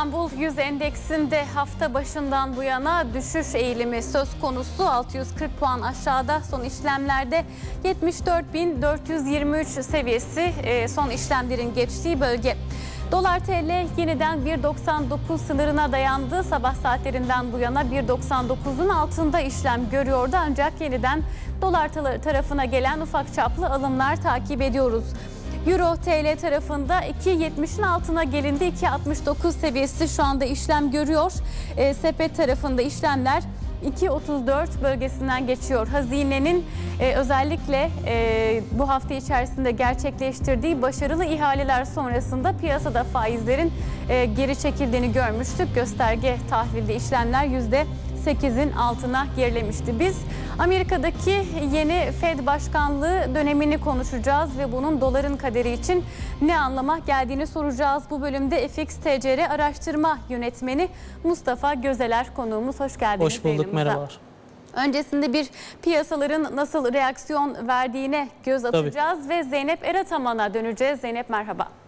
İstanbul Yüz Endeksinde hafta başından bu yana düşüş eğilimi söz konusu. 640 puan aşağıda son işlemlerde 74.423 seviyesi e, son işlemlerin geçtiği bölge. Dolar TL yeniden 1.99 sınırına dayandı. Sabah saatlerinden bu yana 1.99'un altında işlem görüyordu ancak yeniden dolar tarafına gelen ufak çaplı alımlar takip ediyoruz. Euro TL tarafında 2.70'in altına gelindi. 2.69 seviyesi şu anda işlem görüyor. E, sepet tarafında işlemler 2.34 bölgesinden geçiyor. Hazinenin e, özellikle e, bu hafta içerisinde gerçekleştirdiği başarılı ihaleler sonrasında piyasada faizlerin e, geri çekildiğini görmüştük. Gösterge tahvilde işlemler yüzde 8'in altına gerilemişti. Biz Amerika'daki yeni Fed başkanlığı dönemini konuşacağız ve bunun doların kaderi için ne anlama geldiğini soracağız. Bu bölümde FX TCR araştırma yönetmeni Mustafa Gözeler konuğumuz. Hoş geldiniz. Hoş bulduk merhabalar. Öncesinde bir piyasaların nasıl reaksiyon verdiğine göz atacağız ve Zeynep Erataman'a döneceğiz. Zeynep merhaba.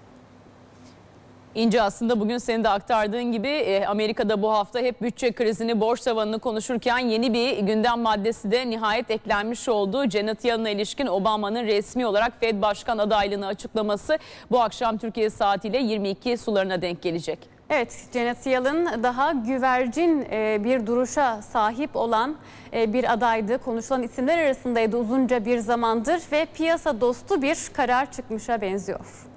İnce aslında bugün senin de aktardığın gibi e, Amerika'da bu hafta hep bütçe krizini, borç tavanını konuşurken yeni bir gündem maddesi de nihayet eklenmiş oldu. Janet Yellen'a ilişkin Obama'nın resmi olarak Fed Başkan adaylığını açıklaması bu akşam Türkiye saatiyle 22 sularına denk gelecek. Evet, Janet Yellen daha güvercin e, bir duruşa sahip olan e, bir adaydı. Konuşulan isimler arasındaydı uzunca bir zamandır ve piyasa dostu bir karar çıkmışa benziyor.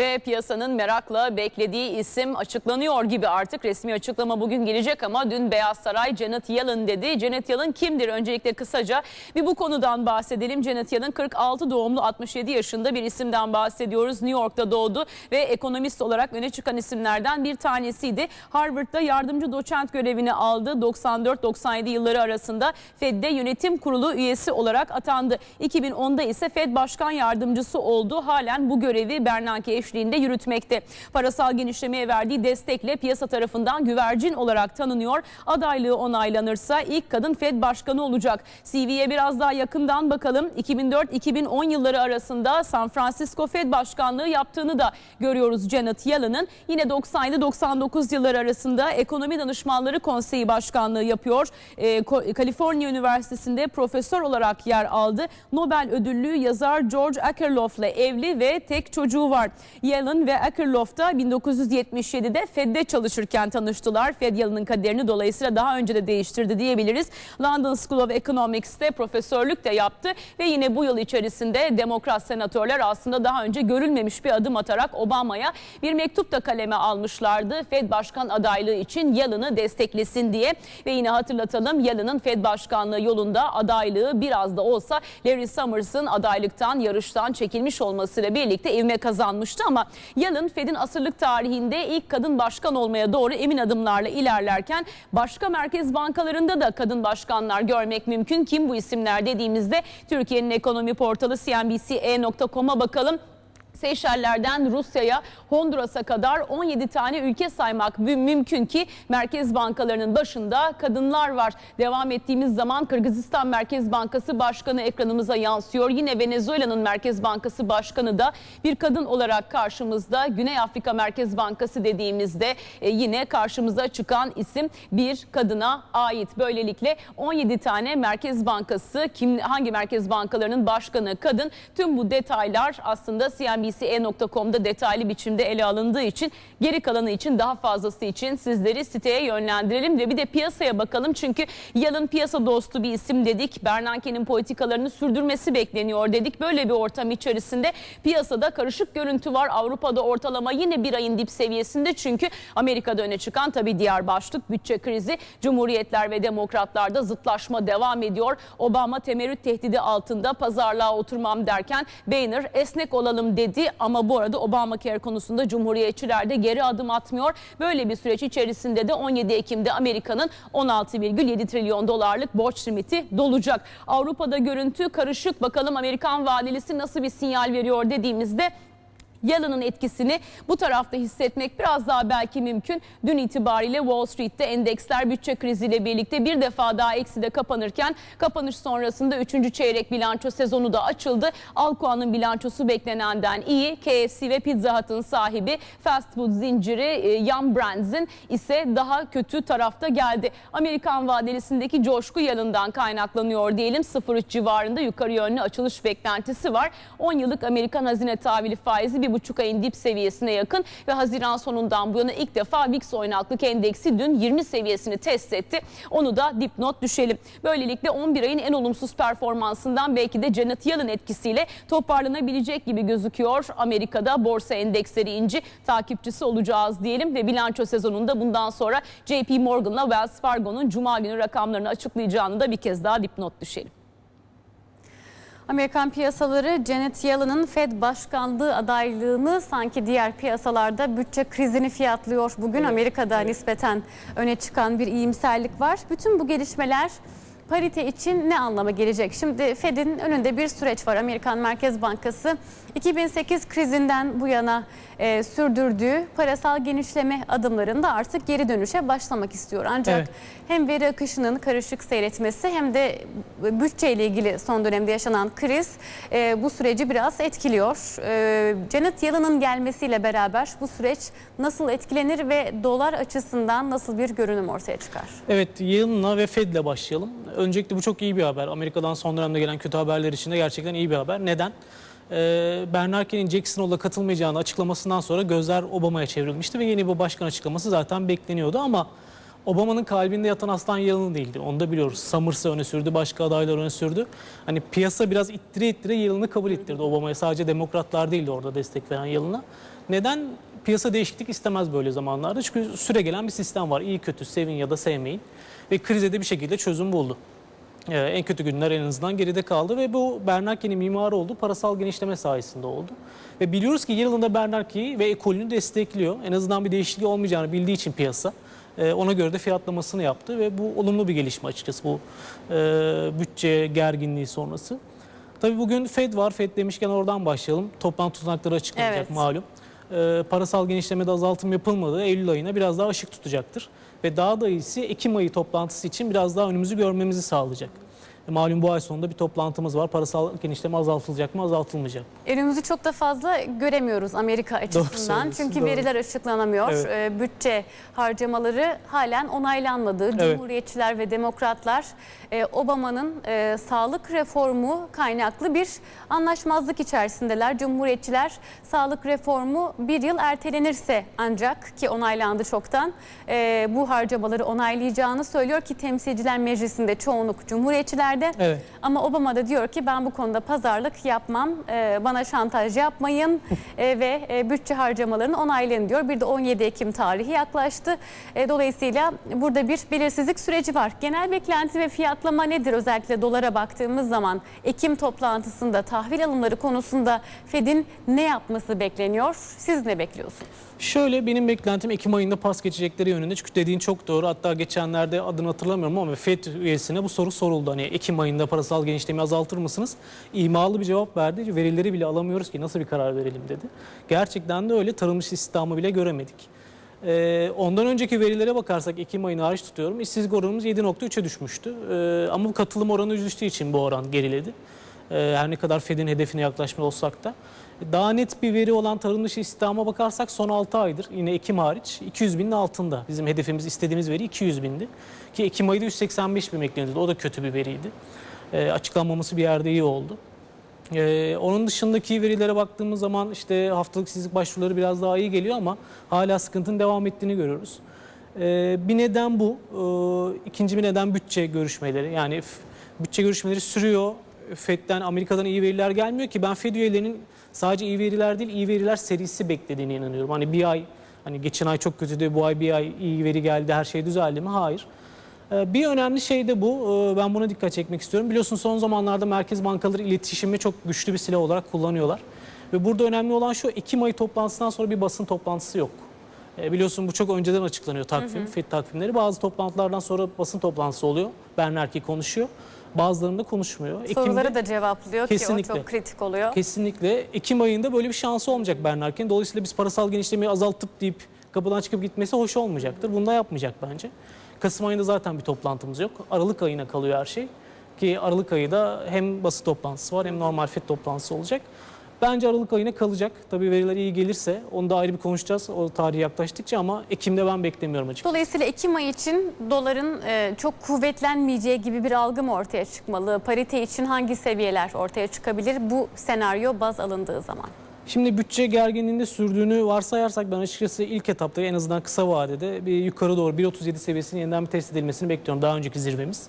Ve piyasanın merakla beklediği isim açıklanıyor gibi artık resmi açıklama bugün gelecek ama dün Beyaz Saray Janet Yellen dedi. Janet Yellen kimdir? Öncelikle kısaca bir bu konudan bahsedelim. Janet Yellen 46 doğumlu 67 yaşında bir isimden bahsediyoruz. New York'ta doğdu ve ekonomist olarak öne çıkan isimlerden bir tanesiydi. Harvard'da yardımcı doçent görevini aldı. 94-97 yılları arasında Fed'de yönetim kurulu üyesi olarak atandı. 2010'da ise Fed Başkan Yardımcısı oldu. Halen bu görevi Bernanke eşliğinde yürütmekte. Parasal genişlemeye verdiği destekle piyasa tarafından güvercin olarak tanınıyor. Adaylığı onaylanırsa ilk kadın Fed Başkanı olacak. CV'ye biraz daha yakından bakalım. 2004-2010 yılları arasında San Francisco Fed Başkanlığı yaptığını da görüyoruz Janet Yellen'ın. Yine 97-99 yılları arasında Ekonomi Danışmanları Konseyi Başkanlığı yapıyor. Ee, Kaliforniya Üniversitesi'nde profesör olarak yer aldı. Nobel ödüllü yazar George Akerlof'la evli ve tek çocuğu var. Yellen ve Akerlof da 1977'de Fed'de çalışırken tanıştılar. Fed Yellen'ın kaderini dolayısıyla daha önce de değiştirdi diyebiliriz. London School of Economics'te profesörlük de yaptı ve yine bu yıl içerisinde demokrat senatörler aslında daha önce görülmemiş bir adım atarak Obama'ya bir mektup da kaleme almışlardı. Fed başkan adaylığı için Yellen'ı desteklesin diye ve yine hatırlatalım Yellen'ın Fed başkanlığı yolunda adaylığı biraz da olsa Larry Summers'ın adaylıktan yarıştan çekilmiş olmasıyla birlikte ivme kazanmıştı ama Yellen Fed'in asırlık tarihinde ilk kadın başkan olmaya doğru emin adımlarla ilerlerken başka merkez bankalarında da kadın başkanlar görmek mümkün. Kim bu isimler dediğimizde Türkiye'nin ekonomi portalı cnbc.com.'a bakalım. Seyşeller'den Rusya'ya, Honduras'a kadar 17 tane ülke saymak mümkün ki merkez bankalarının başında kadınlar var. Devam ettiğimiz zaman Kırgızistan Merkez Bankası Başkanı ekranımıza yansıyor. Yine Venezuela'nın Merkez Bankası Başkanı da bir kadın olarak karşımızda. Güney Afrika Merkez Bankası dediğimizde e, yine karşımıza çıkan isim bir kadına ait. Böylelikle 17 tane Merkez Bankası, kim hangi merkez bankalarının başkanı kadın? Tüm bu detaylar aslında CNBC bbc.com'da detaylı biçimde ele alındığı için geri kalanı için daha fazlası için sizleri siteye yönlendirelim ve bir de piyasaya bakalım. Çünkü Yalın piyasa dostu bir isim dedik. Bernanke'nin politikalarını sürdürmesi bekleniyor dedik. Böyle bir ortam içerisinde piyasada karışık görüntü var. Avrupa'da ortalama yine bir ayın dip seviyesinde çünkü Amerika'da öne çıkan tabii diğer başlık bütçe krizi. Cumhuriyetler ve demokratlarda zıtlaşma devam ediyor. Obama temerrüt tehdidi altında pazarlığa oturmam derken Boehner esnek olalım dedi etti ama bu arada Obamacare konusunda Cumhuriyetçiler de geri adım atmıyor. Böyle bir süreç içerisinde de 17 Ekim'de Amerika'nın 16,7 trilyon dolarlık borç limiti dolacak. Avrupa'da görüntü karışık. Bakalım Amerikan vadelisi nasıl bir sinyal veriyor dediğimizde Yalının etkisini bu tarafta hissetmek biraz daha belki mümkün. Dün itibariyle Wall Street'te endeksler bütçe kriziyle birlikte bir defa daha ekside kapanırken kapanış sonrasında 3. çeyrek bilanço sezonu da açıldı. Alcoa'nın bilançosu beklenenden iyi. KFC ve Pizza Hut'ın sahibi fast food zinciri e, Yum Brands'in ise daha kötü tarafta geldi. Amerikan vadelisindeki coşku yanından kaynaklanıyor diyelim. 0.3 civarında yukarı yönlü açılış beklentisi var. 10 yıllık Amerikan hazine tahvili faizi bir buçuk ayın dip seviyesine yakın ve Haziran sonundan bu yana ilk defa VIX oynaklık endeksi dün 20 seviyesini test etti. Onu da dipnot düşelim. Böylelikle 11 ayın en olumsuz performansından belki de Janet Yellen etkisiyle toparlanabilecek gibi gözüküyor. Amerika'da borsa endeksleri inci takipçisi olacağız diyelim ve bilanço sezonunda bundan sonra JP Morgan'la Wells Fargo'nun cuma günü rakamlarını açıklayacağını da bir kez daha dipnot düşelim. Amerikan piyasaları Janet Yellen'ın Fed başkanlığı adaylığını sanki diğer piyasalarda bütçe krizini fiyatlıyor. Bugün Amerika'da nispeten öne çıkan bir iyimserlik var. Bütün bu gelişmeler parite için ne anlama gelecek? Şimdi Fed'in önünde bir süreç var. Amerikan Merkez Bankası 2008 krizinden bu yana e, sürdürdüğü parasal genişleme adımlarında artık geri dönüşe başlamak istiyor. Ancak Evet. hem veri akışının karışık seyretmesi hem de bütçeyle ilgili son dönemde yaşanan kriz e, bu süreci biraz etkiliyor. E, Janet Yellen'ın gelmesiyle beraber bu süreç nasıl etkilenir ve dolar açısından nasıl bir görünüm ortaya çıkar? Evet, Yalın'la ve Fed'le başlayalım. Öncelikle bu çok iyi bir haber. Amerika'dan son dönemde gelen kötü haberler için de gerçekten iyi bir haber. Neden? Ee, Bernanke'nin Jackson Hole'a katılmayacağını açıklamasından sonra gözler Obama'ya çevrilmişti ve yeni bir başkan açıklaması zaten bekleniyordu ama Obama'nın kalbinde yatan aslan Yalın değildi. Onu da biliyoruz. Summers'ı öne sürdü, başka adaylar öne sürdü. Hani piyasa biraz ittire ittire Yalın'ı kabul ettirdi Obama'ya. Sadece demokratlar değildi orada destek veren Yalın'a. Neden? Piyasa değişiklik istemez böyle zamanlarda. Çünkü süre gelen bir sistem var. İyi kötü sevin ya da sevmeyin. Ve krize de bir şekilde çözüm buldu. Ee, en kötü günler en azından geride kaldı ve bu Bernanke'nin mimarı oldu. Parasal genişleme sayesinde oldu. Ve biliyoruz ki yılında Bernanke'yi ve ekolünü destekliyor. En azından bir değişikliği olmayacağını bildiği için piyasa. e, Ona göre de fiyatlamasını yaptı ve bu olumlu bir gelişme açıkçası bu e, bütçe gerginliği sonrası. Tabii bugün Fed var. Fed demişken oradan başlayalım. Toplantı tutanakları açıklanacak Evet. malum. E, parasal genişlemede azaltım yapılmadığı Eylül ayına biraz daha ışık tutacaktır. Ve daha da iyisi Ekim ayı toplantısı için biraz daha önümüzü görmemizi sağlayacak. E, malum bu ay sonunda bir toplantımız var. Parasal genişleme azaltılacak mı azaltılmayacak mı? Önümüzü çok da fazla göremiyoruz Amerika açısından. Çünkü doğru. veriler açıklanamıyor. Evet. Ee, bütçe harcamaları halen onaylanmadı. Cumhuriyetçiler ve demokratlar e, Obama'nın e, sağlık reformu kaynaklı bir anlaşmazlık içerisindeler. Cumhuriyetçiler sağlık reformu bir yıl ertelenirse ancak ki onaylandı çoktan e, bu harcamaları onaylayacağını söylüyor ki Temsilciler Meclisi'nde çoğunluk Cumhuriyetçilerde. Evet. Ama Obama da diyor ki ben bu konuda pazarlık yapmam, e, bana şantaj yapmayın e, ve e, bütçe harcamalarını onaylayın diyor. Bir de 17 Ekim tarihi yaklaştı. E, dolayısıyla burada bir belirsizlik süreci var. Genel beklenti ve fiyatlama nedir? Özellikle dolara baktığımız zaman Ekim toplantısında tahvil alımları konusunda Fed'in ne yapması bekleniyor? Siz ne bekliyorsunuz? Şöyle benim beklentim Ekim ayında pas geçecekleri yönünde. Çünkü dediğin çok doğru. Hatta geçenlerde adını hatırlamıyorum ama FED üyesine bu soru soruldu. Hani Ekim ayında parasal genişlemeyi azaltır mısınız? İmalı bir cevap verdi. Verileri bile alamıyoruz ki nasıl bir karar verelim dedi. Gerçekten de öyle tarılmış istihdamı bile göremedik. Ee, ondan önceki verilere bakarsak Ekim ayını hariç tutuyorum. İşsizlik oranımız 7.3'e düşmüştü. Ee, ama katılım oranı düştüğü için bu oran geriledi. Ee, her ne kadar Fed'in hedefine yaklaşmış olsak da. Daha net bir veri olan tarım dışı istihdama bakarsak son 6 aydır yine Ekim hariç 200 binin altında. Bizim hedefimiz istediğimiz veri 200 bindi. Ki Ekim ayında 185 bin bekleniyordu. O da kötü bir veriydi. Ee, açıklanmaması bir yerde iyi oldu. Ee, onun dışındaki verilere baktığımız zaman işte haftalık işsizlik başvuruları biraz daha iyi geliyor ama hala sıkıntının devam ettiğini görüyoruz. Ee, bir neden bu. Ee, ikinci bir neden bütçe görüşmeleri. Yani bütçe görüşmeleri sürüyor. FED'den, Amerika'dan iyi veriler gelmiyor ki ben FED üyelerinin sadece iyi veriler değil, iyi veriler serisi beklediğine inanıyorum. Hani bir ay, hani geçen ay çok kötüydü, bu ay bir ay iyi veri geldi, her şey düzeldi mi? Hayır. Ee, Bir önemli şey de bu. Ee, Ben buna dikkat çekmek istiyorum. Biliyorsun son zamanlarda merkez bankaları iletişimi çok güçlü bir silah olarak kullanıyorlar. Ve burada önemli olan şu Ekim ayı toplantısından sonra bir basın toplantısı yok. Ee, Biliyorsun bu çok önceden açıklanıyor takvim, FED takvimleri. Bazı toplantılardan sonra basın toplantısı oluyor. Bernanke konuşuyor. Bazılarında konuşmuyor. Soruları Ekim'de- da cevaplıyor ki Kesinlikle. o çok kritik oluyor. Kesinlikle. Ekim ayında böyle bir şansı olmayacak Bernarken. Dolayısıyla biz parasal genişlemeyi azaltıp deyip kapıdan çıkıp gitmesi hoş olmayacaktır. Bunu da yapmayacak bence. Kasım ayında zaten bir toplantımız yok. Aralık ayına kalıyor her şey. Ki Aralık ayı da hem basın toplantısı var hem normal FED toplantısı olacak. Bence Aralık ayına kalacak. Tabii veriler iyi gelirse onu da ayrı bir konuşacağız o tarih yaklaştıkça ama Ekim'de ben beklemiyorum açıkçası. Dolayısıyla Ekim ayı için doların e, çok kuvvetlenmeyeceği gibi bir algı mı ortaya çıkmalı? Parite için hangi seviyeler ortaya çıkabilir bu senaryo baz alındığı zaman? Şimdi bütçe gerginliğinde sürdüğünü varsayarsak ben açıkçası ilk etapta en azından kısa vadede bir yukarı doğru 1.37 seviyesinin yeniden bir test edilmesini bekliyorum. Daha önceki zirvemiz.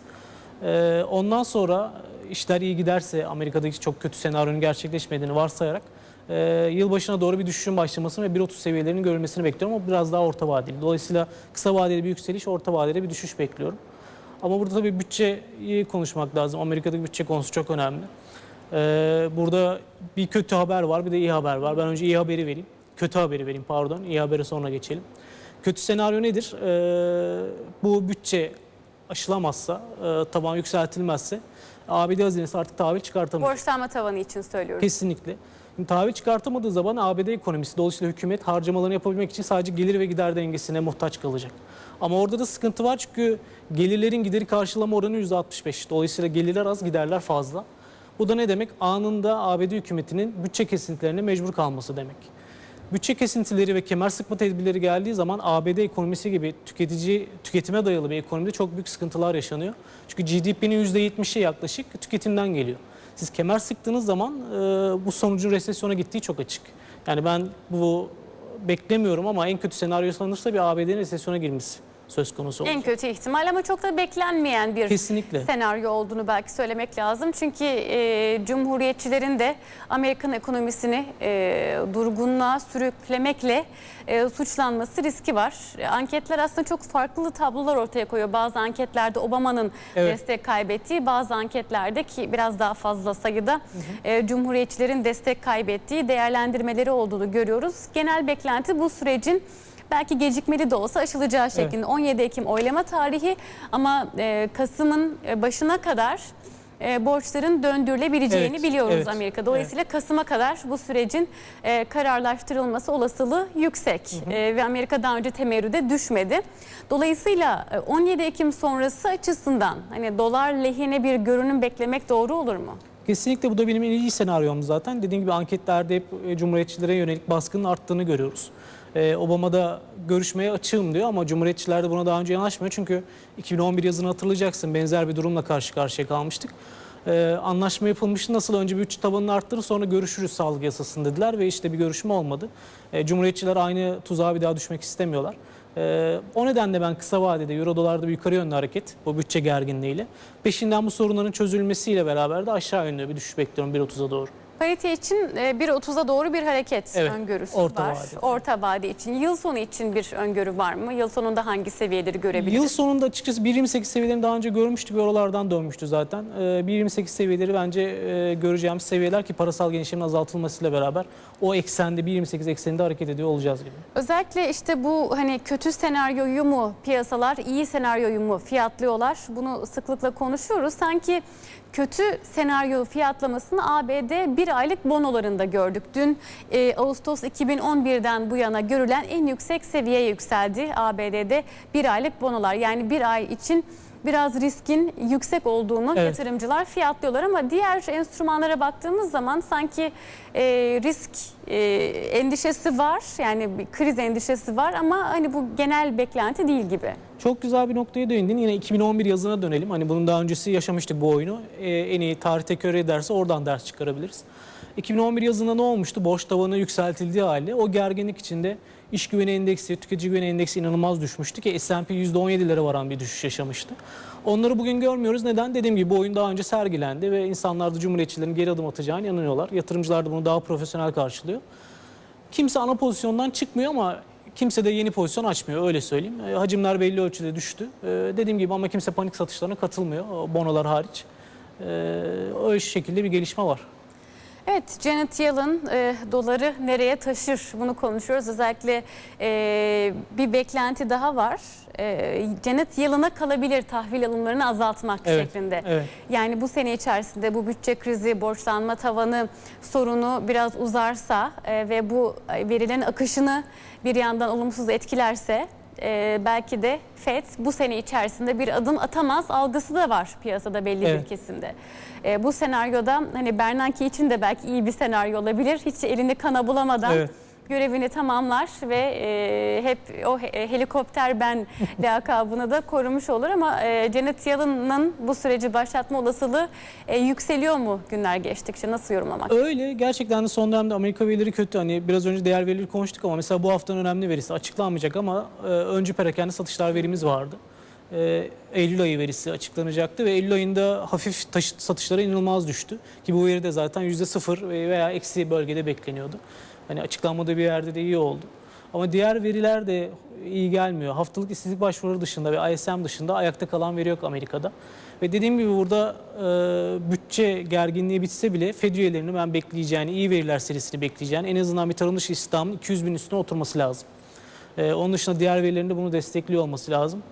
Ee, ondan sonra işler iyi giderse Amerika'daki çok kötü senaryonun gerçekleşmediğini varsayarak e, yılbaşına doğru bir düşüşün başlamasını ve 1.30 seviyelerinin görülmesini bekliyorum. O biraz daha orta vadeli. Dolayısıyla kısa vadeli bir yükseliş, orta vadeli bir düşüş bekliyorum. Ama burada tabii bütçeyi konuşmak lazım. Amerika'daki bütçe konusu çok önemli. Ee, burada bir kötü haber var, bir de iyi haber var. Ben önce iyi haberi vereyim. Kötü haberi vereyim pardon. İyi habere sonra geçelim. Kötü senaryo nedir? Ee, bu bütçe aşılamazsa, e, taban yükseltilmezse ABD hazinesi artık tahvil çıkartamayacak. Borçlanma tavanı için söylüyoruz. Kesinlikle. Şimdi tahvil çıkartamadığı zaman ABD ekonomisi dolayısıyla hükümet harcamalarını yapabilmek için sadece gelir ve gider dengesine muhtaç kalacak. Ama orada da sıkıntı var çünkü gelirlerin gideri karşılama oranı %65. Dolayısıyla gelirler az giderler fazla. Bu da ne demek? Anında ABD hükümetinin bütçe kesintilerine mecbur kalması demek. Bütçe kesintileri ve kemer sıkma tedbirleri geldiği zaman ABD ekonomisi gibi tüketici tüketime dayalı bir ekonomide çok büyük sıkıntılar yaşanıyor. Çünkü GDP'nin %70'i yaklaşık tüketimden geliyor. Siz kemer sıktığınız zaman e, bu sonucun resesyona gittiği çok açık. Yani ben bu beklemiyorum ama en kötü senaryo sanırsa bir ABD'nin resesyona girmesi söz konusu olur. En kötü ihtimal ama çok da beklenmeyen bir Kesinlikle. senaryo olduğunu belki söylemek lazım. Çünkü e, Cumhuriyetçilerin de Amerikan ekonomisini e, durgunluğa sürüklemekle e, suçlanması riski var. Anketler aslında çok farklı tablolar ortaya koyuyor. Bazı anketlerde Obama'nın Evet. destek kaybettiği, bazı anketlerde ki biraz daha fazla sayıda e, Cumhuriyetçilerin destek kaybettiği değerlendirmeleri olduğunu görüyoruz. Genel beklenti bu sürecin belki gecikmeli de olsa aşılacağı şeklinde. 17 Ekim oylama tarihi ama e, Kasım'ın e, başına kadar e, borçların döndürülebileceğini Evet, biliyoruz evet, Amerika. Dolayısıyla Kasım'a kadar bu sürecin e, kararlaştırılması olasılığı yüksek E, ve Amerika daha önce temerrüde düşmedi. Dolayısıyla e, 17 Ekim sonrası açısından hani dolar lehine bir görünüm beklemek doğru olur mu? Kesinlikle bu da benim en iyi senaryom zaten. Dediğim gibi anketlerde hep e, Cumhuriyetçilere yönelik baskının arttığını görüyoruz. Ee, Obama da görüşmeye açığım diyor ama Cumhuriyetçiler de buna daha önce yanaşmıyor. Çünkü 2011 yazını hatırlayacaksın benzer bir durumla karşı karşıya kalmıştık. Ee, anlaşma yapılmıştı nasıl önce bir bütçe tabanını arttırır sonra görüşürüz sağlık yasasını dediler ve işte bir görüşme olmadı. Ee, Cumhuriyetçiler aynı tuzağa bir daha düşmek istemiyorlar. Ee, o nedenle ben kısa vadede euro dolarda bir yukarı yönlü hareket bu bütçe gerginliğiyle. Peşinden bu sorunların çözülmesiyle beraber de aşağı yönlü bir düşüş bekliyorum 1.30'a doğru. Parite için e, 1.30'a doğru bir hareket Evet, öngörüsü orta var. vadede. Orta vade için. Yıl sonu için bir öngörü var mı? Yıl sonunda hangi seviyeleri görebiliriz? Yıl sonunda açıkçası 1.28 seviyelerini daha önce görmüştük ve oralardan dönmüştü zaten. Ee, 1.28 seviyeleri bence e, göreceğimiz seviyeler ki parasal genişlemin azaltılmasıyla beraber o eksende 1.28 ekseninde hareket ediyor olacağız gibi. Özellikle işte bu hani kötü senaryoyu mu piyasalar, iyi senaryoyu mu fiyatlıyorlar? Bunu sıklıkla konuşuyoruz. Sanki kötü senaryo fiyatlamasını ABD bir aylık bonolarında gördük. Dün e, Ağustos 2011'den bu yana görülen en yüksek seviyeye yükseldi ABD'de bir aylık bonolar. Yani bir ay için biraz riskin yüksek olduğunu Evet. yatırımcılar fiyatlıyorlar ama diğer enstrümanlara baktığımız zaman sanki e, risk e, endişesi var yani bir kriz endişesi var ama hani bu genel beklenti değil gibi. Çok güzel bir noktaya değindin. Yine 2011 yazına dönelim. Hani bunun daha öncesi yaşamıştık bu oyunu. Ee, en iyi tarih tekrar ederse oradan ders çıkarabiliriz. 2011 yazında ne olmuştu? Borç tavanı yükseltildiği halde o gerginlik içinde iş güveni endeksi, tüketici güveni endeksi inanılmaz düşmüştü ki S&P %17'lere varan bir düşüş yaşamıştı. Onları bugün görmüyoruz. Neden? Dediğim gibi bu oyun daha önce sergilendi ve insanlar da cumhuriyetçilerin geri adım atacağını inanıyorlar. Yatırımcılar da bunu daha profesyonel karşılıyor. Kimse ana pozisyondan çıkmıyor ama kimse de yeni pozisyon açmıyor öyle söyleyeyim. E, hacimler belli ölçüde düştü. E, dediğim gibi ama kimse panik satışlarına katılmıyor o bonolar hariç. E, o şekilde bir gelişme var. Evet, Janet Yellen e, doları nereye taşır bunu konuşuyoruz. Özellikle e, bir beklenti daha var. E, Janet Yellen'a kalabilir tahvil alımlarını azaltmak Evet, şeklinde. evet. Yani bu sene içerisinde bu bütçe krizi, borçlanma tavanı sorunu biraz uzarsa e, ve bu verilerin akışını bir yandan olumsuz etkilerse e, belki de FED bu sene içerisinde bir adım atamaz algısı da var piyasada belli Evet. bir kesimde. E, bu senaryoda hani Bernanke için de belki iyi bir senaryo olabilir. Hiç elini kana bulamadan Evet. Görevini tamamlar ve e, hep o he- helikopter ben lakabını da korumuş olur ama e, Janet Yellen'ın bu süreci başlatma olasılığı e, yükseliyor mu günler geçtikçe nasıl yorumlamak? Öyle gerçekten de son dönemde Amerika verileri kötü. Hani biraz önce değer verileri konuştuk ama mesela bu haftanın önemli verisi açıklanmayacak ama e, öncü perakende satışlar verimiz vardı. E, Eylül ayı verisi açıklanacaktı ve Eylül ayında hafif taşıt satışları inanılmaz düştü. Ki bu veri de zaten %0 veya eksi bölgede bekleniyordu. Hani açıklanmadığı bir yerde de iyi oldu. Ama diğer veriler de iyi gelmiyor. Haftalık işsizlik başvuruları dışında ve ISM dışında ayakta kalan veri yok Amerika'da. Ve dediğim gibi burada e, bütçe gerginliği bitse bile Fed üyelerinin ben bekleyeceğini, iyi veriler serisini bekleyeceğini, en azından bir tarım dışı istihdamın 200 bin üstüne oturması lazım. E, onun dışında diğer verilerin de bunu destekliyor olması lazım.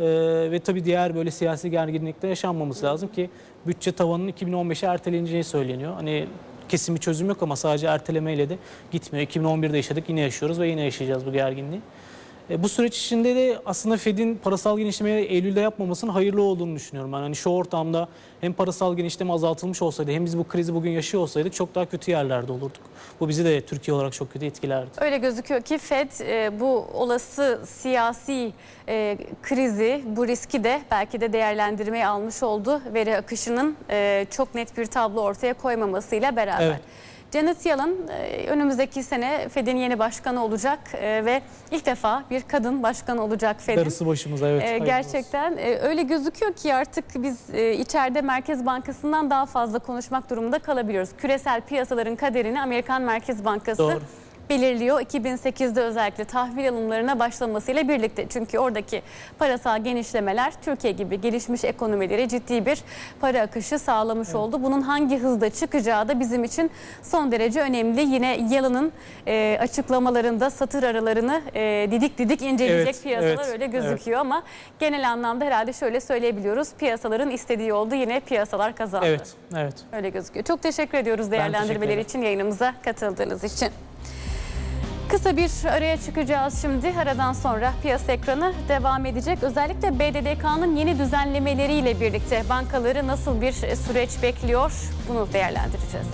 E, ve tabii diğer böyle siyasi gerginlikte yaşanmaması lazım ki bütçe tavanının 2015'e erteleneceği söyleniyor. Hani kesin bir çözüm yok ama sadece ertelemeyle de gitmiyor. 2011'de yaşadık yine yaşıyoruz ve yine yaşayacağız bu gerginliği. E, bu süreç içinde de aslında Fed'in parasal genişlemeyi Eylül'de yapmamasının hayırlı olduğunu düşünüyorum. Ben hani şu ortamda hem parasal genişleme azaltılmış olsaydı hem biz bu krizi bugün yaşıyor olsaydık çok daha kötü yerlerde olurduk. Bu bizi de Türkiye olarak çok kötü etkilerdi. Öyle gözüküyor ki FED e, bu olası siyasi e, krizi, bu riski de belki de değerlendirmeye almış oldu. Veri akışının e, çok net bir tablo ortaya koymamasıyla beraber. Evet. Janet Yellen e, önümüzdeki sene Fed'in yeni başkanı olacak e, ve ilk defa bir kadın başkan olacak Fed'in. Darısı başımıza evet. Olsun. gerçekten e, öyle gözüküyor ki artık biz e, içeride Merkez Bankası'ndan daha fazla konuşmak durumunda kalabiliyoruz. Küresel piyasaların kaderini Amerikan Merkez Bankası Doğru. Belirliyor. 2008'de özellikle tahvil alımlarına başlamasıyla birlikte. Çünkü oradaki parasal genişlemeler Türkiye gibi gelişmiş ekonomileri ciddi bir para akışı sağlamış oldu. Bunun hangi hızda çıkacağı da bizim için son derece önemli. Yine Yalın'ın e, açıklamalarında satır aralarını e, didik didik inceleyecek Evet, piyasalar evet, öyle evet. gözüküyor ama genel anlamda herhalde şöyle söyleyebiliyoruz. Piyasaların istediği oldu yine piyasalar kazandı. Evet, evet. Öyle gözüküyor. Çok teşekkür ediyoruz teşekkür değerlendirmeleri ederim. için yayınımıza katıldığınız için. Kısa bir araya çıkacağız şimdi. Aradan sonra piyasa ekranı devam edecek. Özellikle BDDK'nın yeni düzenlemeleriyle birlikte bankaları nasıl bir süreç bekliyor bunu değerlendireceğiz.